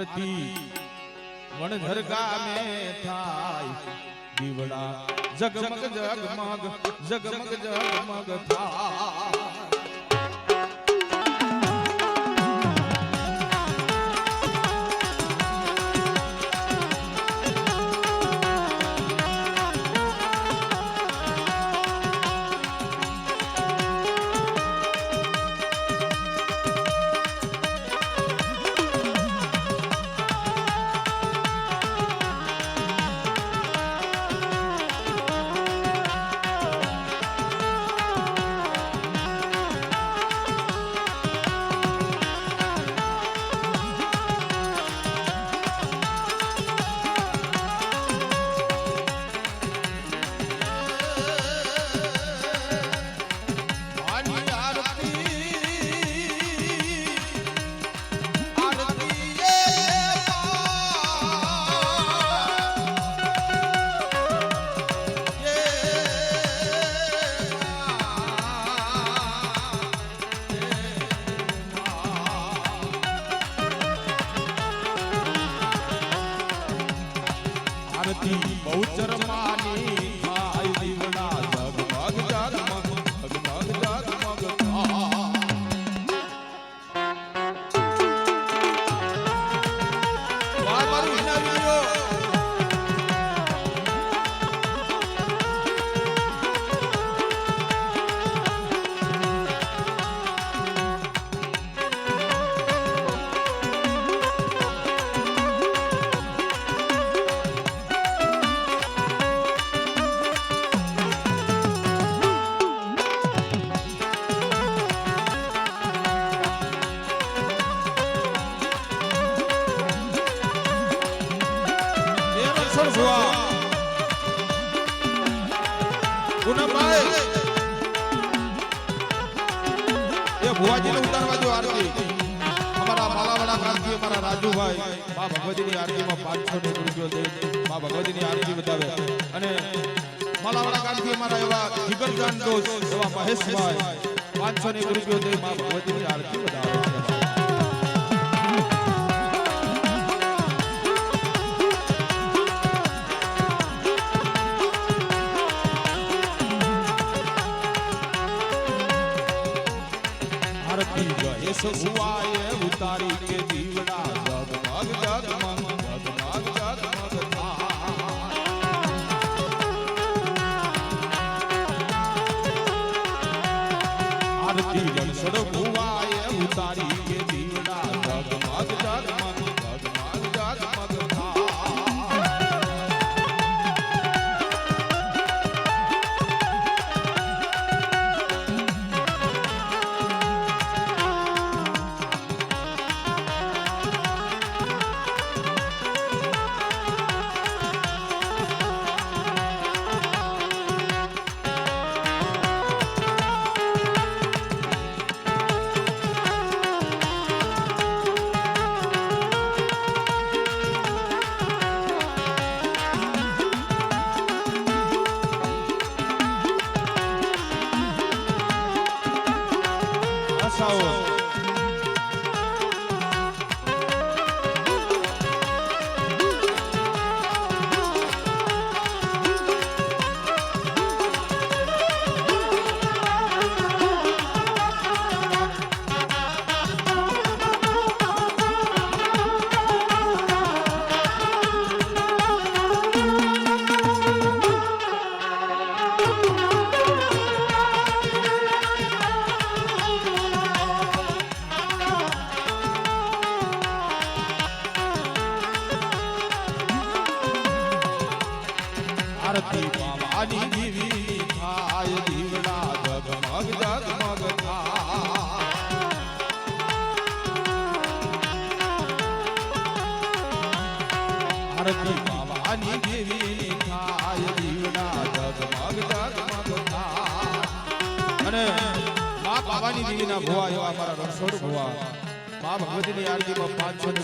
આરતી વણઝર ગામે થાય. દીવડા જગમગ જગમગ જગમગ જગમગ થાય. આરતી ચરમાની માની થાય દીવડા રક્ષણ ભુવા પૂનમભાઈ એ ભુવાજીને ઉતારવા જો આરતી અમારા માલાવાડા કાંતિ અમારા રાજુભાઈ મા ભગવતીની આરતીમાં પાંચસો ને રૂપિયો દે મા ભગવતીની આરતી બતાવે અને માલાવાડા કાંતિ અમારા એવા જીગરજાન દોસ્ત એવા મહેશભાઈ પાંચસો ને રૂપિયો દે મા ભગવતીની આરતી બતાવે આરતી ગયે સુવાય ઉતારી કે દીવડા જગમગ જગમગ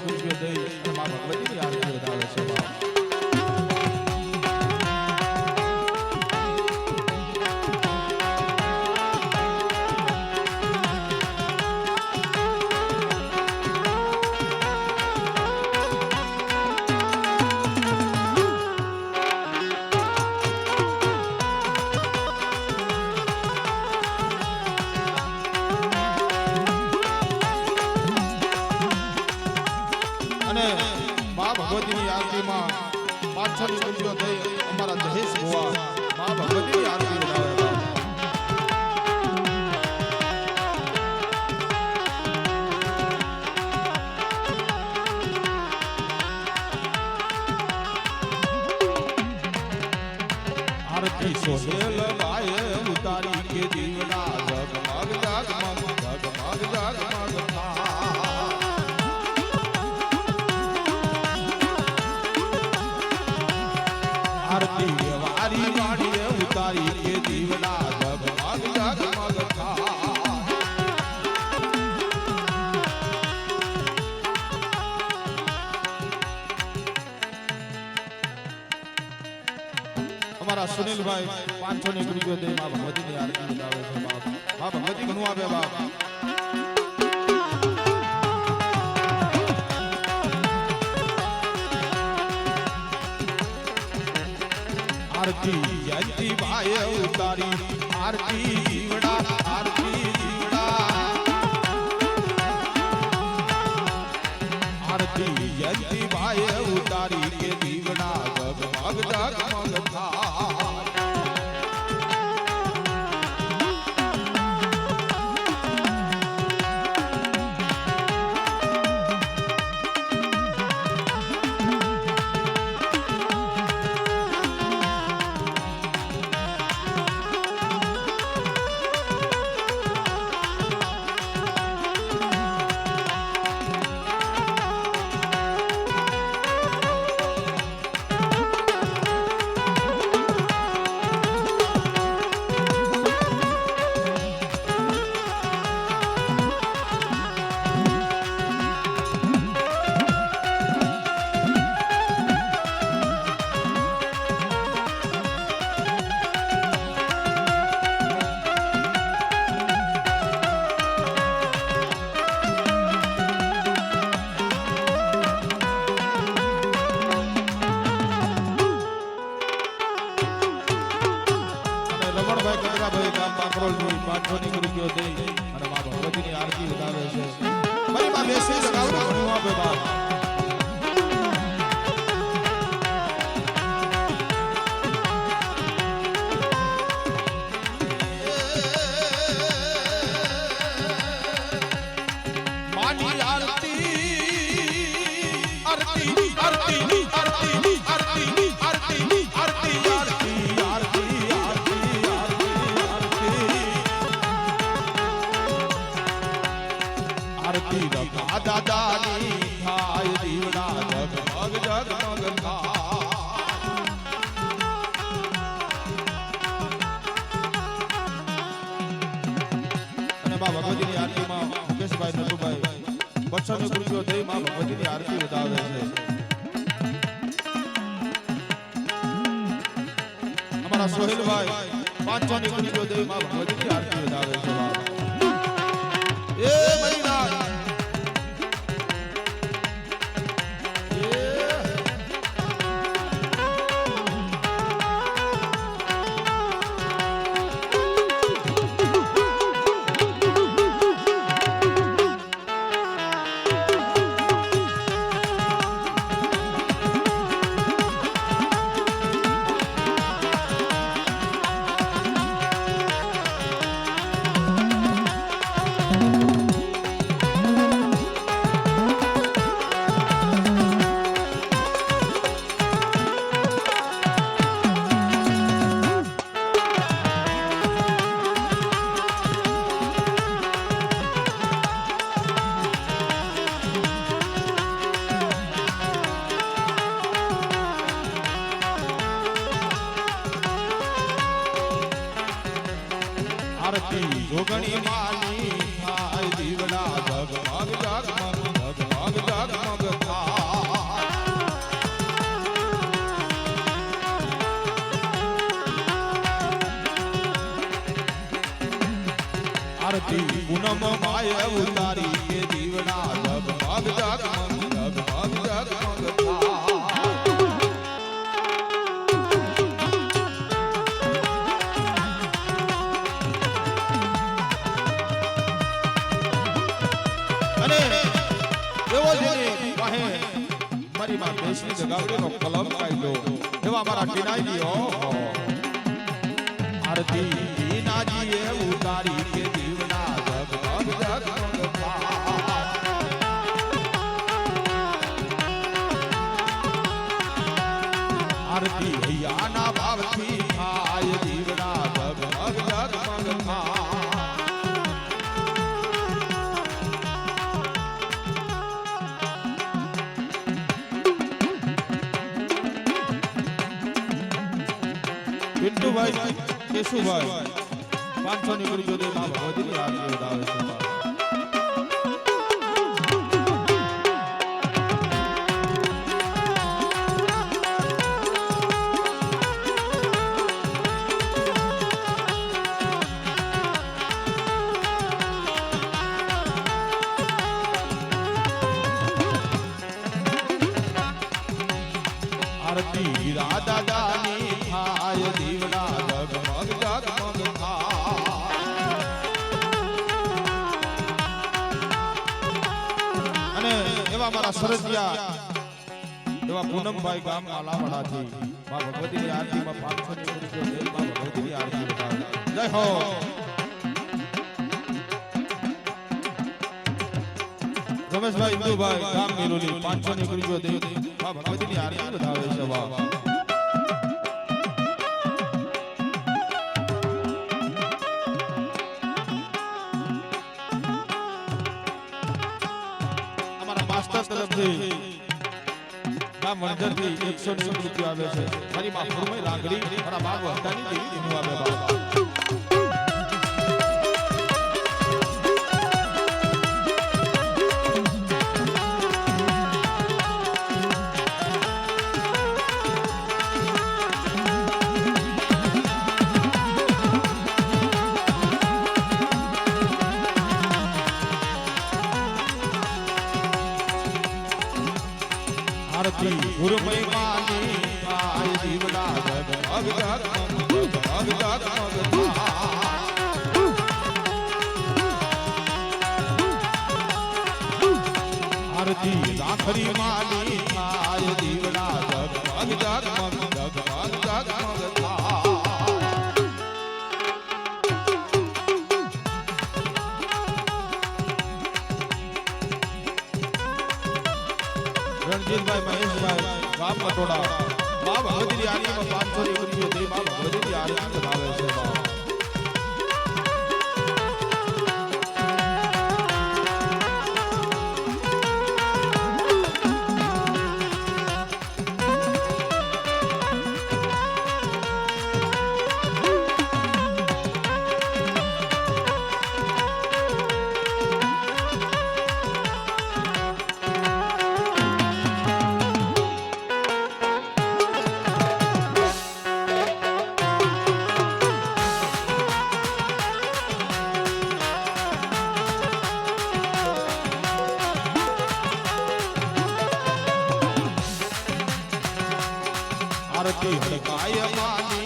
પાંચસો પાંચસો માં ભગવતીની આરતી વધાવે છે બાપ. હા ભગવતી ઘણું આપે બાપ. આરતી જયંતી ભાઈ ઉતારી આરતી જીવડા આરતી જીવડા. આરતી જયંતી ભાઈ ઉતારી કે દીવડા જગમગ જગમગ થાય આરતી રખા દાદાની થાય દીવડા જગમગ જગમગ થાય અને મા ભગવતીની આરતીમાં મુકેશભાઈ નટુભાઈ બચ્ચાનો કૃત્યો થઈ મા ભગવતીની આરતી બતાવે છે. અમારા સોહેલભાઈ પાંચસો ની કૃત્યો થઈ મા ભગવતીની જોગણી. માલ એવો જેની વાહે મારી માં દેશની જગાવડીનો કલમ કાઢ્યો એવા મારા ઓહો આરતી ઉતારી કે કેશુભાઈ પાંચસો ની ગુરુ દે માં ભગવતીની હો. રમેશભાઈ ઇન્દુભાઈ ગામ મેલોલી પાંચસો ની રૂપિયો દઈ મા ભગવતીની આરતી બતાવે છે, વાહ. અમારા માસ્ટર તરફથી ગામ વણઝરથી એકસો નેવું રૂપિયા આવે છે. મારી ફુરમઈ લાગડી મારા બાપ હસ્તાની દેવી એનું આવે બાબા રણજીતભાઈ મહેશભાઈ, ગામ પટોડા મા ભગવતીની આરતીમાં પાંચસો ની રૂપિયો દઈ મા ભગવતીની આરતી બતાવે છે બા. આરતી હડકાય માની થાય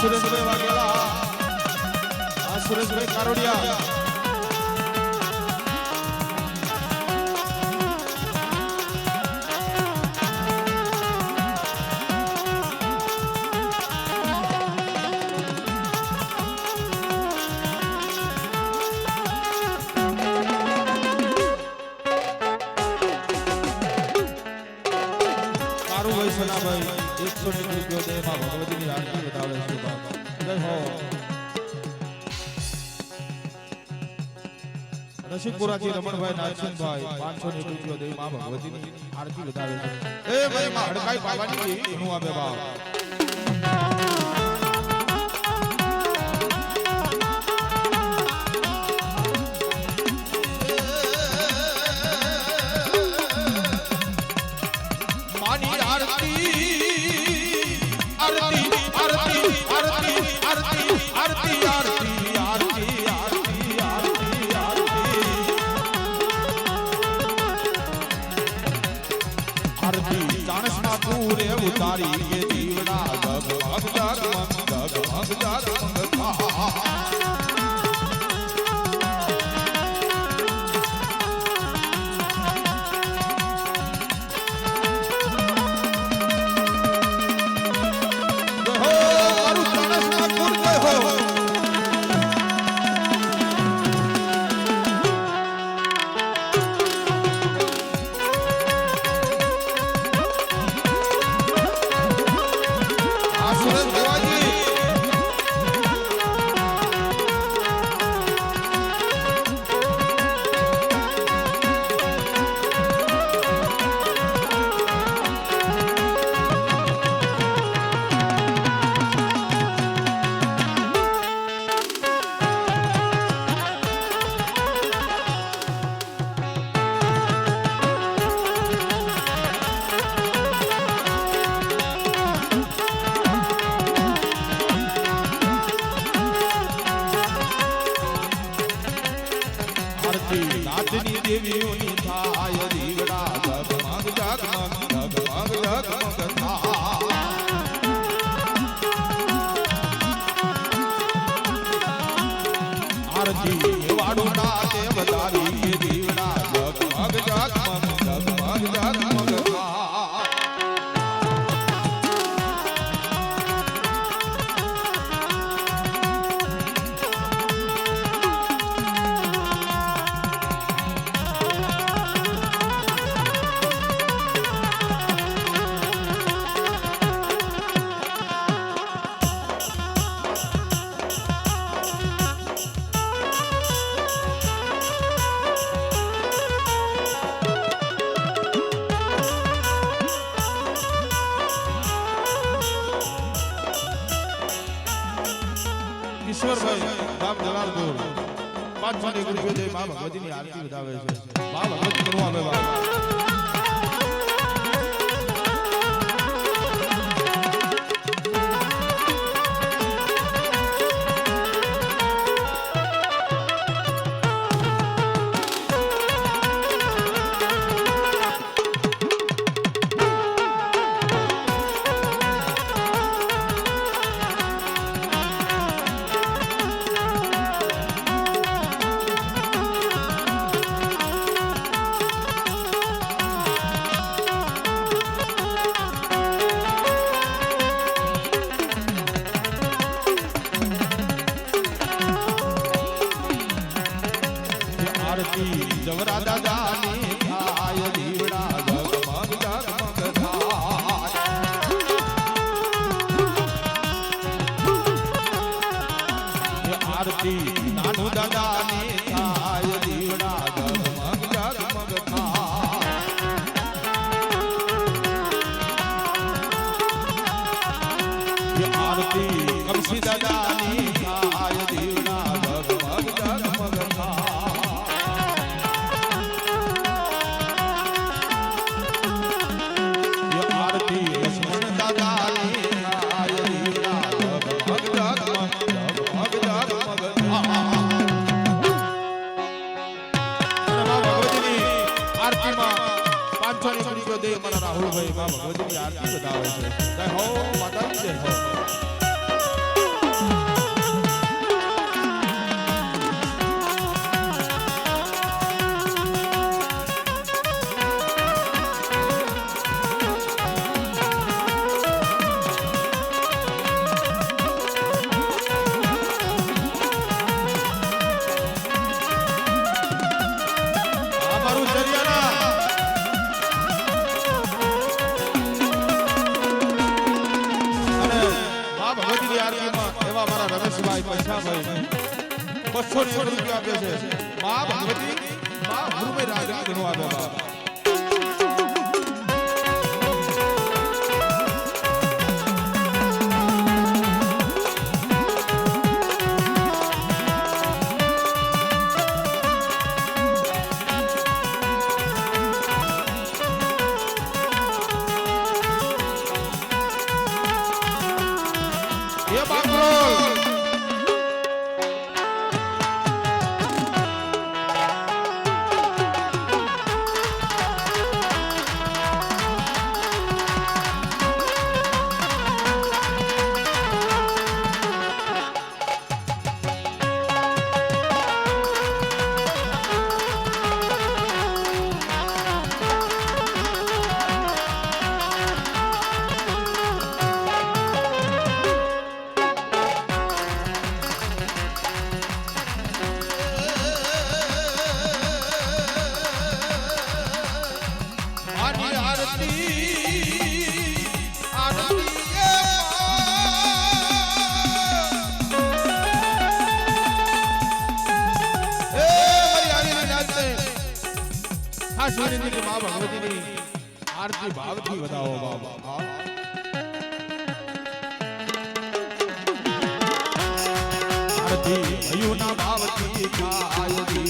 સુરેશભાઈ વાઘેલા આ સુરેશભાઈ કારોડિયા રમણભાઈ, નાગસિંહભાઈ પાંચસો ને રૂપિયો દે માં ભગવતીની આરતી બતાવે છે. એ ભાઈ માં હડકાઈ પાવાની દેવી ઘણું આપે બાપ. body આરતી વધાવે છે. બાપ હમત કરવા મેવા માલતી જવરા દાદાની Và một đôi chân dài ăn. બસો રૂપિયા આપે છે. મા ભગવતી મા ગુરુમય રાગણી ઘણો આપે બાપ વિનંતી કે મા ભગવતીની આરતી ભાવથી વધાવો બાબા આરતી ભયુના ભાવથી દી